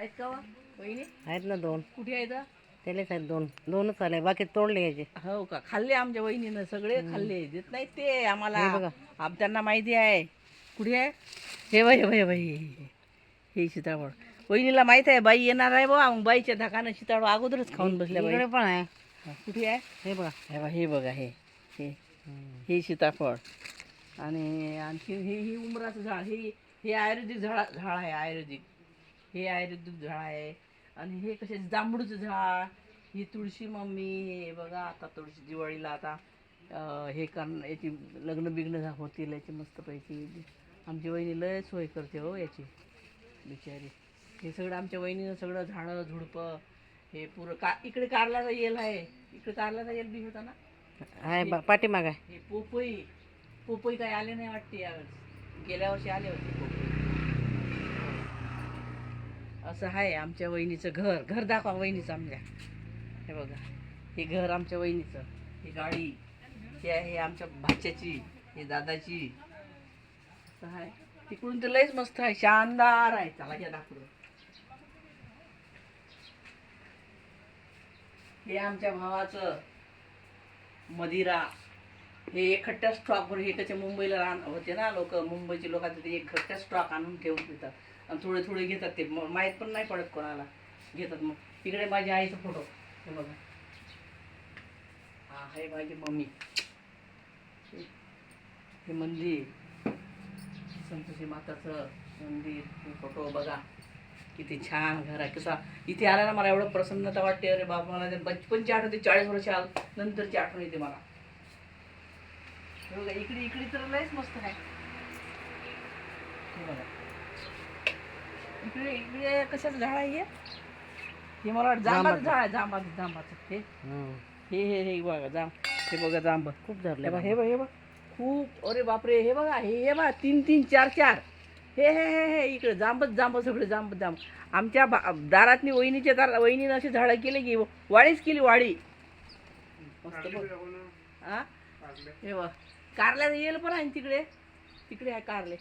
आहेत का? वहिनी? आहेत ना दोन. कुठे आहेत? त्यालेच आहेत दोन. दोनच आले. बाकी तोडले याचे. हो का? खाल्ले आमच्या वहिनीनं सगळे? खाल्ले. देत नाहीत ते आम्हाला. हे बघा. आम त्यांना माहिती आहे. कुठे आहे? हे बाई हे बाई हे बाई हे सीताफळ. वहिनीला माहीत आहे बाई येणार आहे बा. बाईच्या धाकानं सीताफळ अगोदरच खाऊन बसल्या बाई. पण आहे. कुठे आहे? हे बघा. हे बघा हे बघा हे. हे. हे सीताफळ. आणि आणखी हे हे उमराचं झाड हे हे आयुर्वेदिक झाड झाड आहे आयुर्वेदिक. हे आयुर्वेदिक झाड आहे. आणि हे कसे जांभूळचं झाड. ही तुळशी मम्मी हे बघा आता तुळशी दिवाळीला आता हे कारण याची लग्न बिग्न होतील याची मस्तपैकी. आमची वहिनी लय सोय करते हो याची बिचारी. हे सगळं आमच्या वहिनीनं सगळं झाडं झुडपं हे पुरं का इकडे कारल्याचा येल आहे. इकडे कारल्याचा येल बी होता ना? आहे पाठीमाग आहे. हे पोपई पोपई काय आले नाही वाटते यावेळेस. गेल्या वर्षी आले होते पोपई. असं आहे आमच्या वहिनीचं घर. घर दाखवा वहिनीचं आमच्या हे बघा. हे घर आमच्या वहिनीचं. ही गाडी. हे आहे आमच्या भाच्याची. हे दादाची. असं आहे. तिकडून तर लयच मस्त आहे. शानदार आहे. चला घ्या दाखवलं. हे आमच्या भावाचं मदिरा. हे एकखट्ट्या स्टॉकवर हे त्याच्या मुंबईला राहण होते ना लोक. मुंबईचे लोक ते एकट्ट्या स्टॉक आणून ठेवून देतात. आणि थोडे थोडे घेतात ते. मग माहीत पण नाही पडत कोणाला. घेतात मग. इकडे माझ्या आईचा फोटो हे बघा. हा आहे माझी मम्मी. हे- मंदिर. संतोषी माताचं मंदिर. हे फोटो बघा. किती छान घर आहे. कसा इथे आला ना मला एवढं प्रसन्नता वाटते. अरे बाबा मला बचपनची आठवते चाळीस वर्ष आल नंतरची आठवण येते मला. बघा इकडे इकडे तर लयच मस्त आहे. हे बघा. इकडे इकडे कशाचं झाड आहे हे? हे मला वाटतं जांबाचं झाड आहे जांबाचं जांबाचं. हे. हे हे हे बघा जांब. हे बघा जांब. खूप धरले बघा हे बघा हे बघा. खूप अरे बापरे हे बघा हे हे बघा तीन तीन चार चार. हे हे हे हे इकडे जांबच जांब सगळे जांब जांब. आमच्या बा दारातनी वहिनीच्या दार वहिनीनं अशी झाडं केली की वाडीच केली वाडी मस्त बघ. हा हे बघ. कारल्याचं येल पण आहे ना तिकडे? तिकडे आहे कारले.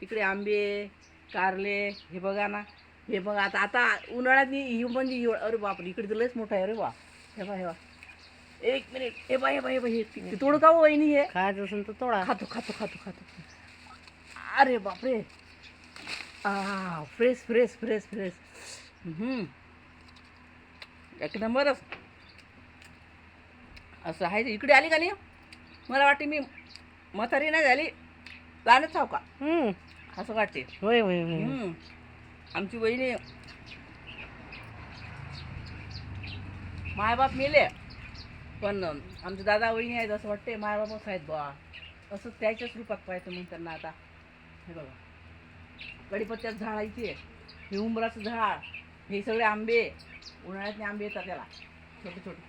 तिकडे आंबे कारले हे बघा ना. हे बघा आता आता उन्हाळ्यात ही म्हणजे अरे बापरे इकडे तर लयच मोठा आहे अरे वा हे बा हे बा. एक मिनिट. हे बा हे बा हे बा हे तोड का हो वहिनी हे? खायचं असेल तर तोडा. खातो खातो खातो खातो. अरे बापरे. आ फ्रेश फ्रेश फ्रेश फ्रेश. हम्म. एक नंबरच असं. आहे. इकडे आली का नाही? मला वाटते मी म्हातारी नाही झाली. लहानच आहो का. असं वाटते. होय होय होय. हम्म. आमची वहिनी मायबाप मेले. पण आमचे दादा वहिनी आहेत असं वाटते मायबापच आहेत बा. असं त्याच्याच रूपात पाहायचं मग त्यांना आता. हे बघा. कडीपत्त्याचं झाड आहे इथे. हे उंबराचं झाड. हे सगळे आंबे. उन्हाळ्यातले आंबे येतात त्याला. छोटे छोटे.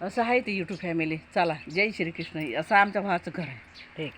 असं आहे ते यूट्यूब फॅमिली चला जय श्रीकृष्ण. असं आमच्या भावाचं घर आहे. ठीक.